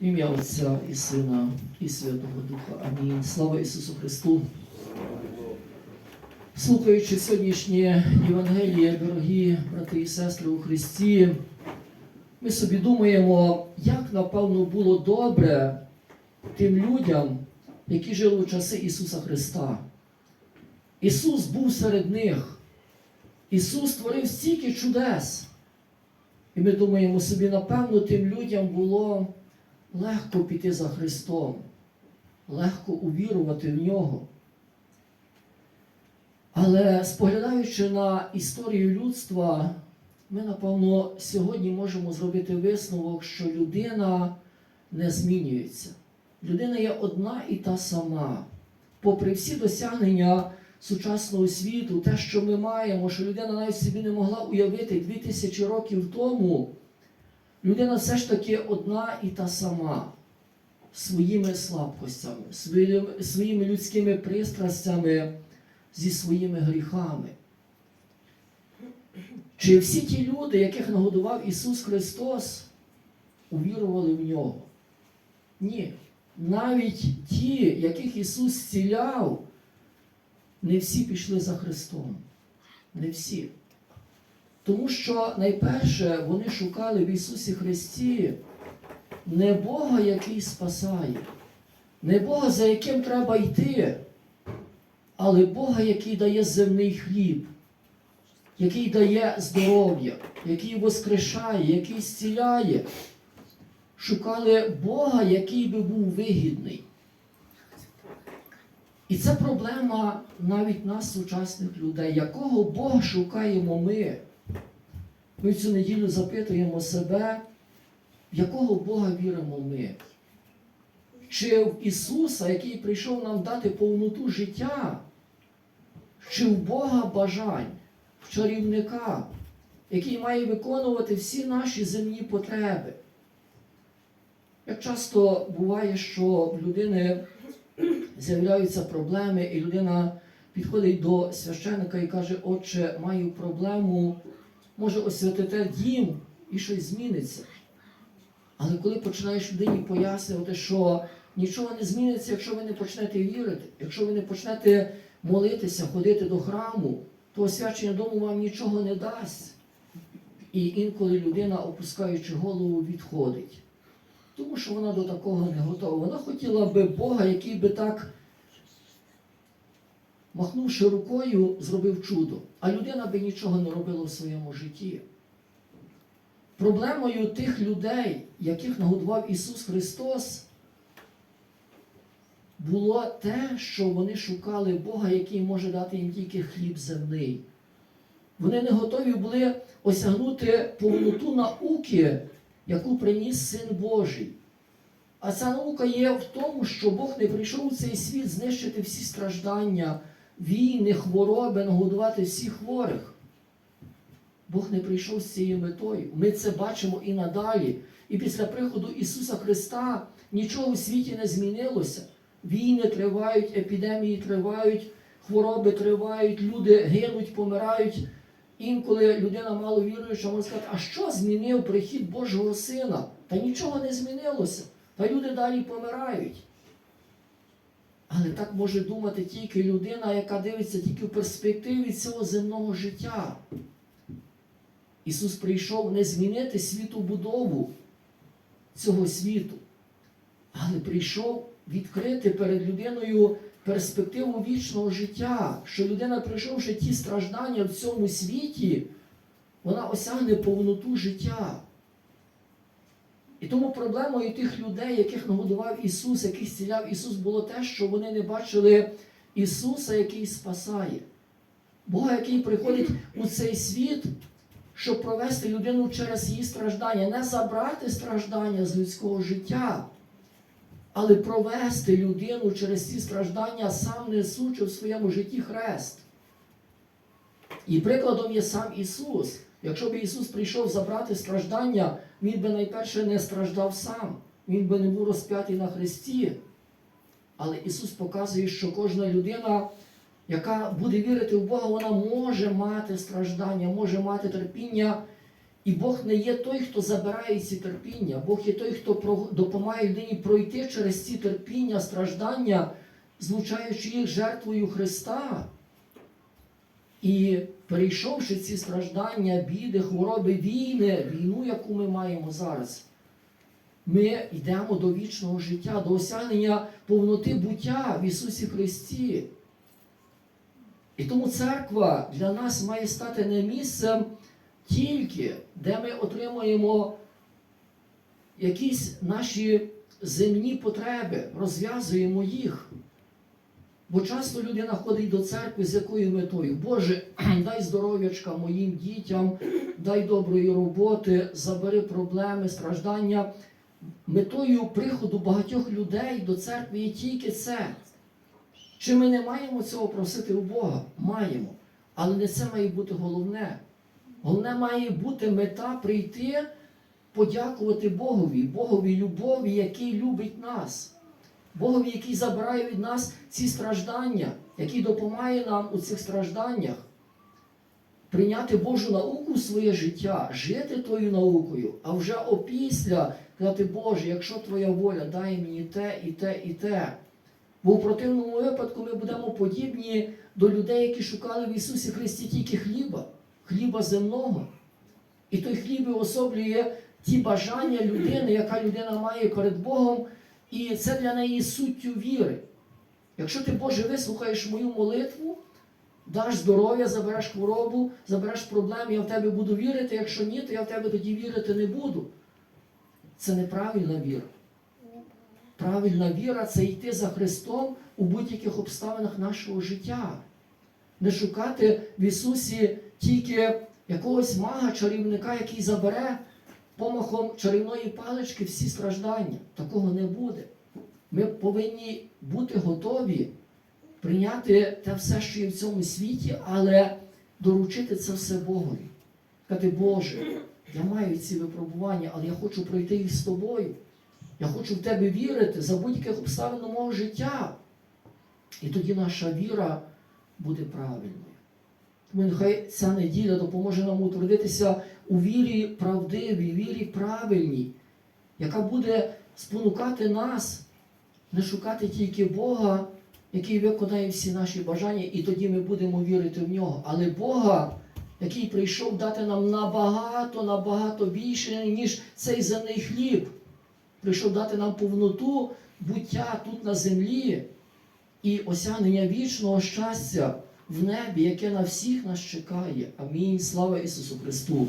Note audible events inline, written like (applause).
Ім'я Отця і Сина, і Святого Духа. Амінь. Слава Ісусу Христу. Слухаючи сьогоднішнє Євангеліє, дорогі брати і сестри у Христі, ми собі думаємо, як напевно було добре тим людям, які жили у часи Ісуса Христа. Ісус був серед них. Ісус створив стільки чудес. І ми думаємо собі, напевно, тим людям було легко піти за Христом, легко увірувати в Нього. Але споглядаючи на історію людства, ми, напевно, сьогодні можемо зробити висновок, що людина не змінюється. Людина є одна і та сама. Попри всі досягнення сучасного світу, те, що ми маємо, що людина навіть собі не могла уявити 2000 років тому, людина все ж таки одна і та сама. Своїми слабкостями, своїми, своїми людськими пристрастями, зі своїми гріхами. Чи всі ті люди, яких нагодував Ісус Христос, увірували в Нього? Ні. Навіть ті, яких Ісус зціляв, не всі пішли за Христом. Не всі. Тому що найперше вони шукали в Ісусі Христі не Бога, який спасає, не Бога, за яким треба йти, але Бога, який дає земний хліб, який дає здоров'я, який воскрешає, який зціляє. Шукали Бога, який би був вигідний. І це проблема навіть нас, сучасних людей. Якого Бога шукаємо ми? Ми цю неділю запитуємо себе, в якого Бога віримо ми? Чи в Ісуса, який прийшов нам дати повноту життя, чи в Бога бажань, в чарівника, який має виконувати всі наші земні потреби? Як часто буває, що в людини з'являються проблеми, і людина підходить до священника і каже, отче, маю проблему, може освятите дім і щось зміниться. Але коли починаєш людині пояснювати, що нічого не зміниться, якщо ви не почнете вірити, якщо ви не почнете молитися, ходити до храму, то освячення дому вам нічого не дасть. І інколи людина, опускаючи голову, відходить. Тому що вона до такого не готова. Вона хотіла би Бога, який би так, махнувши рукою, зробив чудо. А людина би нічого не робила в своєму житті. Проблемою тих людей, яких нагодував Ісус Христос, було те, що вони шукали Бога, який може дати їм тільки хліб земний. Вони не готові були осягнути повноту науки, яку приніс Син Божий. А ця наука є в тому, що Бог не прийшов у цей світ знищити всі страждання, війни, хвороби, нагодувати всіх хворих. Бог не прийшов з цією метою. Ми це бачимо і надалі. І після приходу Ісуса Христа нічого у світі не змінилося. Війни тривають, епідемії тривають, хвороби тривають, люди гинуть, помирають. Інколи людина мало віруюча може сказати, а що змінив прихід Божого Сина? Та нічого не змінилося. Та люди далі помирають. Але так може думати тільки людина, яка дивиться тільки в перспективі цього земного життя. Ісус прийшов не змінити світобудову цього світу, але прийшов відкрити перед людиною перспективу вічного життя, що людина, пройшовши ті страждання в цьому світі, вона осягне повноту життя. Тому проблемою тих людей, яких нагодував Ісус, яких зціляв Ісус, було те, що вони не бачили Ісуса, який спасає. Бога, який приходить у цей світ, щоб провести людину через її страждання, не забрати страждання з людського життя, але провести людину через ці страждання, сам несучи в своєму житті хрест. І прикладом є сам Ісус. Якщо б Ісус прийшов забрати страждання, Він би найперше не страждав сам, Він би не був розп'ятий на хресті. Але Ісус показує, що кожна людина, яка буде вірити в Бога, вона може мати страждання, може мати терпіння І Бог не є той, хто забирає ці терпіння. Бог є той, хто допомагає людині пройти через ці терпіння, страждання, злучаючи їх жертвою Христа. І перейшовши ці страждання, біди, хвороби, війни, війну, яку ми маємо зараз, ми йдемо до вічного життя, до осягнення повноти буття в Ісусі Христі. І тому церква для нас має стати не місцем тільки, де ми отримуємо якісь наші земні потреби, розв'язуємо їх. Бо часто людина ходить до церкви з якою метою? Боже, (clears throat) дай здоров'ячка моїм дітям, дай доброї роботи, забери проблеми, страждання. Метою приходу багатьох людей до церкви є тільки це. Чи ми не маємо цього просити у Бога? Маємо. Але не це має бути головне. Головне має бути мета прийти, подякувати Богові, Богові любові, який любить нас. Богові, який забирає від нас ці страждання, який допомагає нам у цих стражданнях. Прийняти Божу науку в своє життя, жити тою наукою, а вже опісля казати, Боже, якщо Твоя воля, дай мені те і те і те. Бо в противному випадку ми будемо подібні до людей, які шукали в Ісусі Христі тільки хліба, хліба земного. І той хліб уособлює ті бажання людини, яка людина має перед Богом, і це для неї суттю віри. Якщо ти, Боже, вислухаєш мою молитву, даш здоров'я, забереш хворобу, забереш проблеми, я в тебе буду вірити. Якщо ні, то я в тебе тоді вірити не буду. Це неправильна віра. Правильна віра це йти за Христом у будь-яких обставинах нашого життя. Не шукати в Ісусі тільки якогось мага, чарівника, який забере помахом чарівної палички всі страждання. Такого не буде. Ми повинні бути готові прийняти те все, що є в цьому світі, але доручити це все Богові. Сказати, Боже, я маю ці випробування, але я хочу пройти їх з тобою. Я хочу в тебе вірити за будь-яких обставин мого життя. І тоді наша віра буде правильною. Тому нехай ця неділя допоможе нам утвердитися у вірі вірі правильній, яка буде спонукати нас не шукати тільки Бога, який виконає всі наші бажання, і тоді ми будемо вірити в нього. Але Бога, який прийшов дати нам набагато, набагато більше, ніж цей земний хліб. Прийшов дати нам повноту буття тут на землі і осягнення вічного щастя в небі, яке на всіх нас чекає. Амінь. Слава Ісусу Христу!